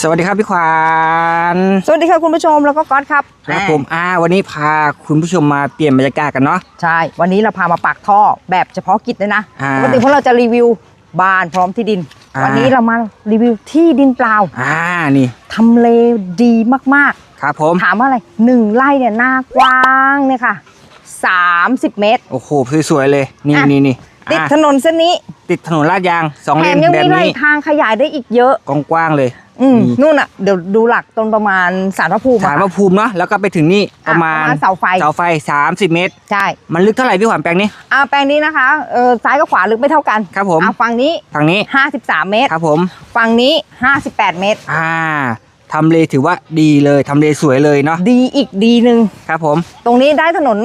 สวัสดีครับพี่ขวานสวัสดีค่ะคุณผู้ชมแล้วก็ก๊อตครับครับผมอ่าวันนี้พาคุณผู้ชมมาเปลี่ยนบรรยากาศกันเนาะใช่ วันนี้เราพามาปักท่อแบบเฉพาะกิจเลยนะอ่า ปกติพวกเราจะรีวิวบ้านพร้อมที่ดิน อ่า วันนี้เรามารีวิวที่ดินเปล่าอ่านี่ทำเลดีมากครับผม ๆ ถามว่าอะไรหนึ่งไร่เนี่ยหน้ากว้างเนี่ยค่ะ 30 เมตร โอ้โหสวยๆเลย นี่อะ นี่นี่ติดอะถนนเส้นนี้ติดถนนลาดยางสองแถเลมนยังแบมีบไหลนี้ทางขยายได้อีกเยอะ กว้างๆเลย อืมนี่นู่นอะเดี๋ยวดูหลักตรงประมาณสารพระภูมิฐานพอะระภูมิเนาะแล้วก็ไปถึงนี่ปอะระมาณเสาไฟเสาไฟ 30 เมตร ใช่ มันลึกเท่าไหร่พี่ขวัญแปลงนี้อ่าแปลงนี้นะคะเออซ้ายกับขวาลึกไม่เท่ากันครับผมอะฝั่งนี้ฝั่งนี้ 53 เมตรครับผมฝั่งนี้ 58 เมตร อ่าทำเลถือว่าดีเลยทำเลสวยเลยเนาะดีอีกดีหนึ่งครับผม ตรงนี้ได้ถนน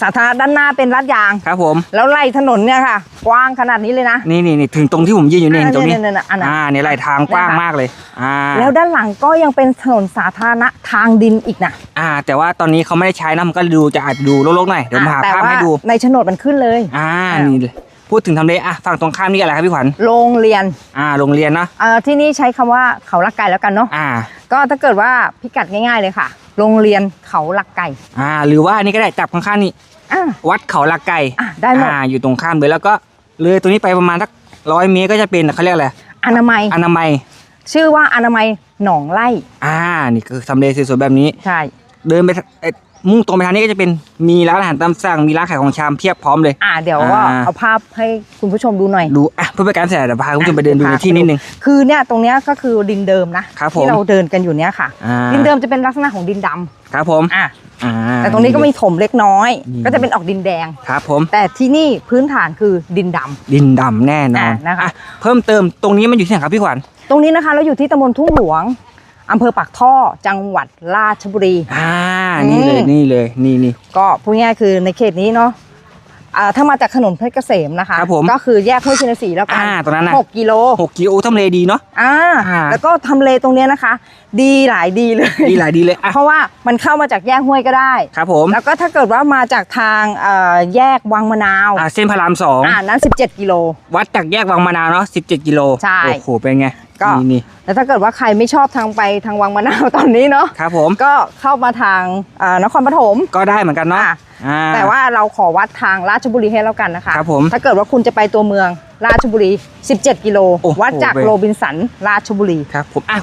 สาธารณะด้านหน้าเป็นลาดยาง ครับผม แล้วไล่ถนนเนี่ยค่ะ กว้างขนาดนี้เลยนะนี่นี่นี่ถึงตรงที่ผมยืนอยู่นี่อ่าตรงนี้เนี่ยเนี่ยเนี่ยอันนั้น อ่าเนี่ยไหลทางกว้างนะคะมากเลยอ่าแล้วด้านหลังก็ยังเป็นถนนสาธารณะทางดินอีกนะอ่า แต่ว่าตอนนี้เขาไม่ได้ใช้นะมันก็ดูจะอาจดูโลกๆหน่อยเดี๋ยวผมหาอะแต่ภาพว่าให้ดู ในโฉนดมันขึ้นเลย อ่าอ่านี่ นี่เลยพูดถึงทำเลอะฝั่งตรงข้ามนี่อะไรครับพี่ขวัญโรงเรียนอ่าโรงเรียนเนาะเอ่อที่นี่ใช้คำว่าเขาลักไก่แล้วกันเนาะ อ่า ก็ถ้าเกิดว่าพิกัดง่ายๆเลยค่ะ โรงเรียนเขาลักไก่อ่าหรือว่าอันนี้ก็ได้จับข้างๆนี่อะ วัดเขาลักไก่อะได้หมด อ่าอยู่ตรงข้ามเลยแล้วก็เลยตรงนี้ไปประมาณสักร้อยเมตรก็จะเป็นเขาเรียกอะไรอนามัย อนามัย ชื่อว่าอนามัยหนองไร่อ่านี่คือทำเลสวยๆแบบนี้ ใช่ เดินไปเอ่อ มุ่งตรงไปทางนี้ก็จะเป็นมีร้านอาหารตามสั่งมีร้านขายของชามเพียบพร้อมเลย อ่าเดี๋ยวก็อ่า เอาภาพให้คุณผู้ชมดูหน่อย ดูอะเพื่อเป็นการเสียเดี๋ยวพาคุณผู้ชมไปเดินดูในที่นิดนึง คือเนี่ยตรงเนี้ยก็คือดินเดิมนะครับผม ที่เราเดินกันอยู่เนี้ยค่ะ อ่าดินเดิมจะเป็นลักษณะของดินดำครับผมอะอ่า แต่ตรงนี้ก็มีถมเล็กน้อยนี่ก็จะเป็นออกดินแดง ครับผม แต่ที่นี่พื้นฐานคือดินดำ ดินดำแน่นอนอะนะคะ อะเพิ่มเติมตรงนี้มันอยู่ที่ไหนครับพี่ขวัญตรงนี้นะคะเราอยู่ที่ตำบลทุ่งหลวงอำเภอปากท่อจังหวัดราชบุรี อ่า นี่เลยอืมนี่เลยนี่นี่ก็พูดง่ายๆคือในเขตนี้เนาะอ่าถ้ามาจากถนนเพชรเกษมนะคะครับผมก็คือแยกห้วยชินสีแล้วกันอ่าตรงนั้นน่ะหกกิโลหกกิโลทำเลดีเนาะอ่าอ่าแล้วก็ทำเลตรงเนี้ยนะคะ ดีหลายดีเลยดีหลายดีเลยอะเพราะว่ามันเข้ามาจากแยกห้วยก็ได้ครับผมแล้วก็ถ้าเกิดว่ามาจากทางเอ่อแยกวังมะนาวอ่าเส้นพระรามสองอ่านั้น 17 กิโลวัดจากแยกวังมะนาวเนาะ17 กิโลใช่โอ้โหเป็นไง ก็นี่นี่แล้วถ้าเกิดว่าใครไม่ชอบทางไปทางวังมะนาวตอนนี้เนาะครับผมก็เข้ามาทางเอ่อนครปฐมก็ได้เหมือนกันเนาะอะอ่าแต่ว่าเราขอวัดทางราชบุรีให้แล้วกันนะคะครับผมถ้าเกิดว่าคุณจะไปตัวเมืองราชบุรี 17 กิโลโอ้โหวัดจากเว้ยโรบินสันราชบุรีครับผมอะ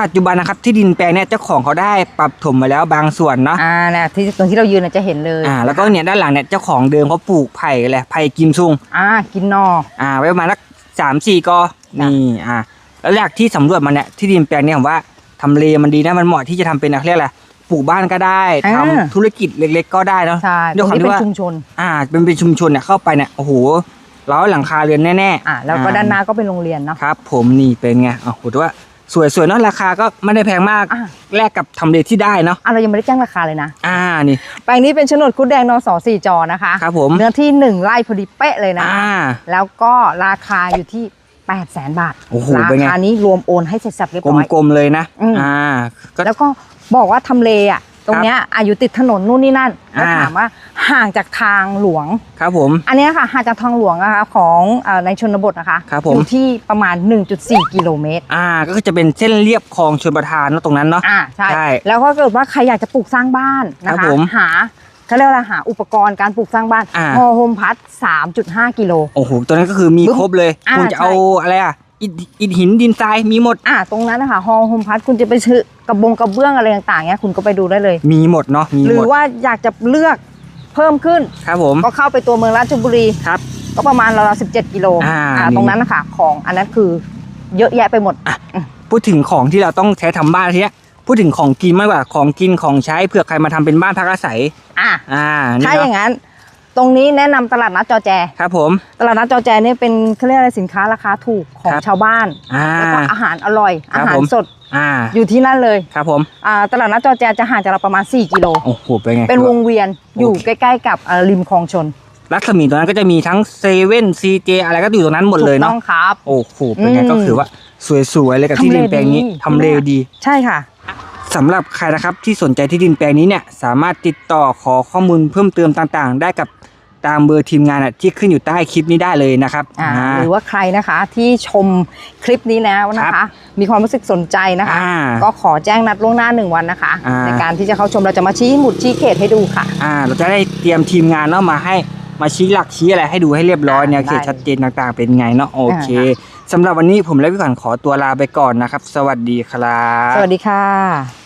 ปัจจุบันนะครับที่ดินแปลงเนี่ยเจ้าของเขาได้ปรับถมมาแล้วบางส่วนเนาะอ่าเนี่ยที่ตรงที่เรายืนน่ะจะเห็นเลยอ่าแล้วก็เนี่ยด้านหลังเนี่ยเจ้าของเดิมเขาปลูกไผ่แหละไผ่กิมซุงอ่ากินนออ่าไว้ประมาณสักสามสี่กอจ้ะ นี่อ่าแล้วจากที่สำรวจมาเนี่ยที่ดินแปลงเนี่ยผมว่าทำเลมันดีนะมันเหมาะที่จะทำเป็นอะไรเรียกอะไรปลูกบ้านก็ได้ทำธุรกิจเล็ก ๆ ก็ได้เนาะ ใช่ตด้รวยงความนี้ที่เป็นว่า ชุมชน อ่าเป็นเป็นชุมชนเนี่ยเข้าไปเนี่ยโอ้โหร้อยหลังคาเรือนแน่ๆอ่าแล้วก็ด้านหน้าก็เป็นโรงเรียนเนาะ ครับ ผมนี่เป็นไงโอ้โหถือว่าสวยสวยๆเนาะราคาก็ไม่ได้แพงมากอะ แลกกับทำเลที่ได้เนาะอะเรายังไม่ได้แจ้งราคาเลยนะอ่านี่แปลงนี้เป็นโฉนดคุดแดงนสสี่จอนะคะ ครับผมเนื้อที่หนึ่งไร่พอดีเป๊ะเลยนะ อ่า แล้วก็ราคาอยู่ที่ 8 0 0แสนบาทโอ้โหราเป็นไง คานี้รวมโอนให้เสร็จสับเรียบกร้อยลมๆเลยนะอืม อ่าก็ แล้วก็บอกว่าทำเลอะ ตรงเนี้ยอายุติดถนนนู่นนี่นั่นแล้วอ่า ถามว่าห่างจากทางหลวง ครับผม อันเนี้ยค่ะห่างจากทางหลวงนะคะของเอ่อในชนบทนะคะครับผม อยู่ที่ประมาณ 1.4 กิโลเมตรอ่าก็คือจะเป็นเส้นเรียบคลองชลประทานเนาะตรงนั้นเนาะ อ่าใช่ ใช่แล้วก็เกิดว่าใครอยากจะปลูกสร้างบ้านนะครัคะบผม หา เขาเรียกว่าอะไรหาอุปกรณ์การปลูกสร้างบ้านอ่า ฮอโฮมพัด3.5 กิโล โอ้โหตัวนั้นก็คือมีบึ้มครบเลย อ่าคุณจะใช่ เอาอะไรอะอิฐอิฐหินดินทรายมีหมด อ่าตรงนั้นนะคะฮอโฮมพัดคุณจะไปซื้อกระบงกระเบื้องอะไรต่างๆเนี้ยคุณก็ไปดูได้เลย มีหมดเนาะมีหรืหมอดว่าอยากจะเลือกเพิ่มขึ้น ครับผม ก็เข้าไปตัวเมืองราชบุรีครับก็ประมาณราวๆ17 กิโลอ่าอ่านี่ตรงนั้นนะคะของอันนั้นคือเยอะแยะไปหมด พูดถึงของที่เราต้องใช้ทำบ้านทีเนี้ยพูดถึงของกินมากกว่าของกินของใช้เผื่อใครมาทำเป็นบ้านพักอาศัย อะอ่านี่ถ้าอเนาะย่างนั้น ตรงนี้แนะนำตลาดนัดจอแจ ครับผม ตลาดนัดจอแจเนี่ยเป็นเขาเรียกอะไรสินค้าราคาถูกของครับชาวบ้านอ่าแล้วก็อาหารอร่อยครัอาบหารผมสดอ่าอยู่ที่นั่นเลยครับผมอ่าตลาดนัดจอแจจะห่างจากเราประมาณ 4 กิโลโอ้โหเป็นไงเป็นวงเวียนอยู่โอเคใกล้ ๆ กับอ่าริมคลองชน รัศมีตรงนั้นก็จะมีทั้งเซเว่นซีเจอะไรก็อยู่ตรงนั้นหมดเลยถูกต้เนาะองครับ โอ้โหเป็นไงอืมก็คือว่าสวยๆเลยกับที่ดินแปลงนี้ทำเลดี ใช่ค่ะ สำหรับใครนะครับที่สนใจที่ดินแปลงนี้เนี่ยสามารถติดต่อขอข้อมูลเพิ่มเติมต่างๆ ได้กับตามเบอร์ทีมงานอะที่ขึ้นอยู่ใต้คลิปนี้ได้เลยนะครับอ่าอ่าหรือว่าใครนะคะที่ชมคลิปนี้แล้วนะครัคะบมีความรู้สึกสนใจนะคะอ่าก็ขอแจ้งนัดล่วงหน้าหนึ่งวันนะคะอ่าในการที่จะเข้าชมเราจะมาชี้หมุดชี้เขตให้ดูค่ะอ่าเราจะได้เตรียมทีมงานเนาะมาให้มาชี้หลักชี้อะไรให้ดูให้เรียบร้อยอ่าแนวเขตได้ชัดเจนต่างๆ เป็นไงเนาะโอเคอ่าสำหรับวันนี้ผมและพี่ขวัญขอตัวลาไปก่อนนะครับ สวัสดีครับ สวัสดีค่ะ